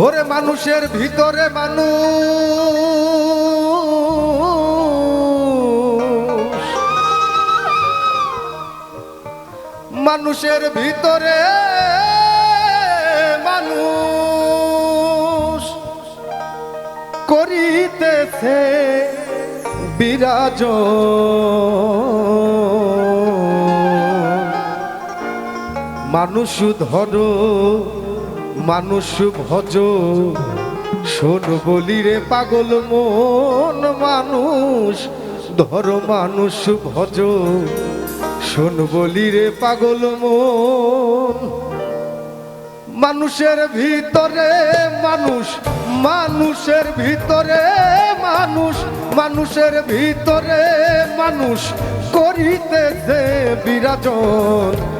ওরে মানুষের ভিতরে মানুষ। মানুষের ভিতরে মানুষ। করিতেছে বিরাজ মানুষ ধরো মানুষ ভজ। শোন বলি রে পাগল মন, মানুষ, ধর মানুষ ভজ। শোন বলি রে পাগল মন, মানুষের ভিতরে মানুষ, মানুষের ভিতরে মানুষ, মানুষের ভিতরে মানুষ করিতেছে বিরাজন।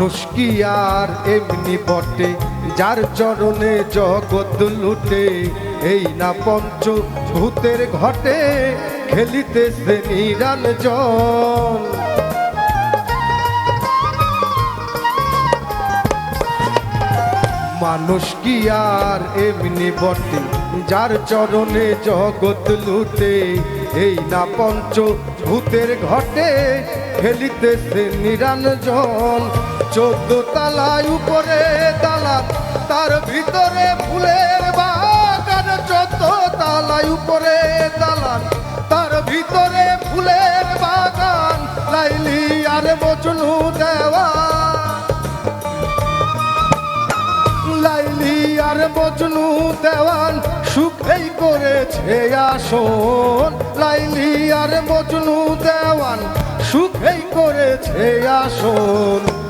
মানুষ আর এমনি বটে, যার চরণে জগৎ লুটে। এই না পঞ্চ ভূতের ঘটে খেলিতেছে নিরঞ্জন মানুষ কি আর এমনি বটে, যার চরণে জগৎ লুটে। এই না পঞ্চ ভূতের ঘটে খেলিতেছে নিরঞ্জন চোদ্দ তালায় উপরে তালা, তার ভিতরে ফুলের বাগান, চোদ্দ তালায় উপরে দালান তার ভিতরে ফুলের বাগান, লাইলি আর মজনু দেওয়া। লাইলি আর মজনু দেওয়ান, সুখেই করেছে আসন। লাইলি আর মজনু দেওয়ান, সুখেই করেছে আসন।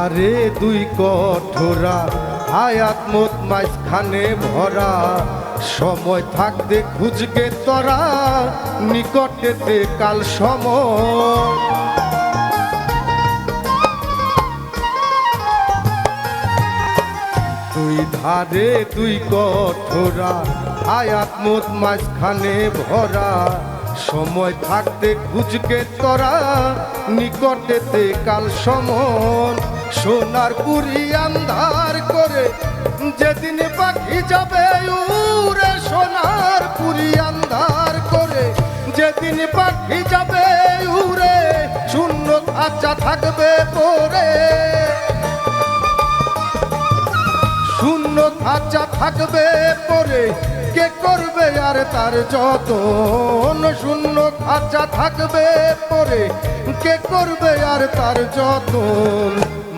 ধারে দুই কঠোরা, হায়াত মত মাঝখানে ভরা। সময় থাকতে খুঁজকে তরা, নিকটেতে কাল সময়। দুই ধারে দুই কঠোরা আয়াত মত মাঝখানে ভরা। সময় থাকতে খুঁজকে তোরা, নিকটেতে কাল সমন সোনার পুরি আন্ধার করে যেদিন পাখি যাবে উড়ে সোনার পুরি আন্ধার করে যেদিন পাখি যাবে উড়ে শূন্য আচ্ছা থাকবে পরে। শূন্য খাঁচা থাকবে পরে কে করবে আর তার যতন? শূন্য খাঁচা থাকবে পরে কে করবে আর তার যতন?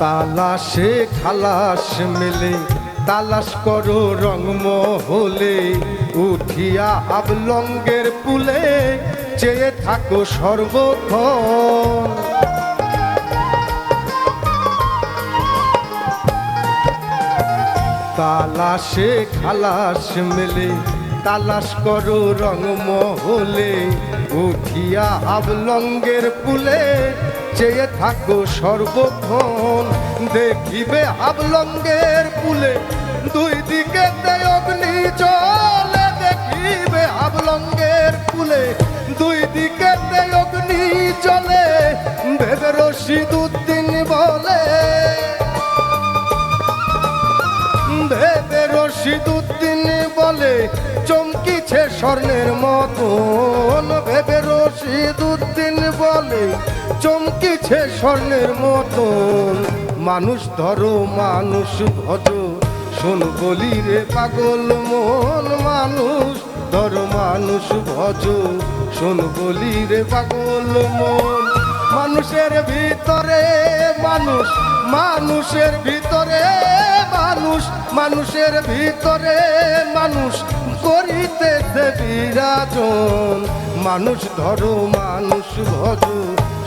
তালাশে খালাস মেলে। তালাশ করো রং মহলে, উঠিয়া আবলঙ্গের পুলে চেয়ে থাকো সর্বক্ষণ। তালাশে খালাস মেলে, তালাশ করো রং মহলে, উঠিয়া আবলঙ্গের পুলে চেয়ে থাকো সর্বক্ষণ। দেখিবে আবলঙ্গের পুলে দুই দিকে অগ্নি চলে। দেখিবে আবলঙ্গের পুলে দুই দিকে অগ্নি চলে। ভেবে রশিদ উদ্দিন বলে ভেবে রশিদ উদ্দিন বলে, চমকিছে স্বর্ণের মতন বলে চমকিছে স্বর্ণের মতন। মানুষ ধরো, মানুষ ভজ। শোন বলি রে পাগল মন, মানুষ ধরো, মানুষ ভজ। শোন বলি রে পাগল মন, মানুষের ভিতরে মানুষ, মানুষের ভিতরে মানুষ, মানুষের ভিতরে মানুষ করিতেছে বিরাজন। মানুষ ধরো, মানুষ ভজ।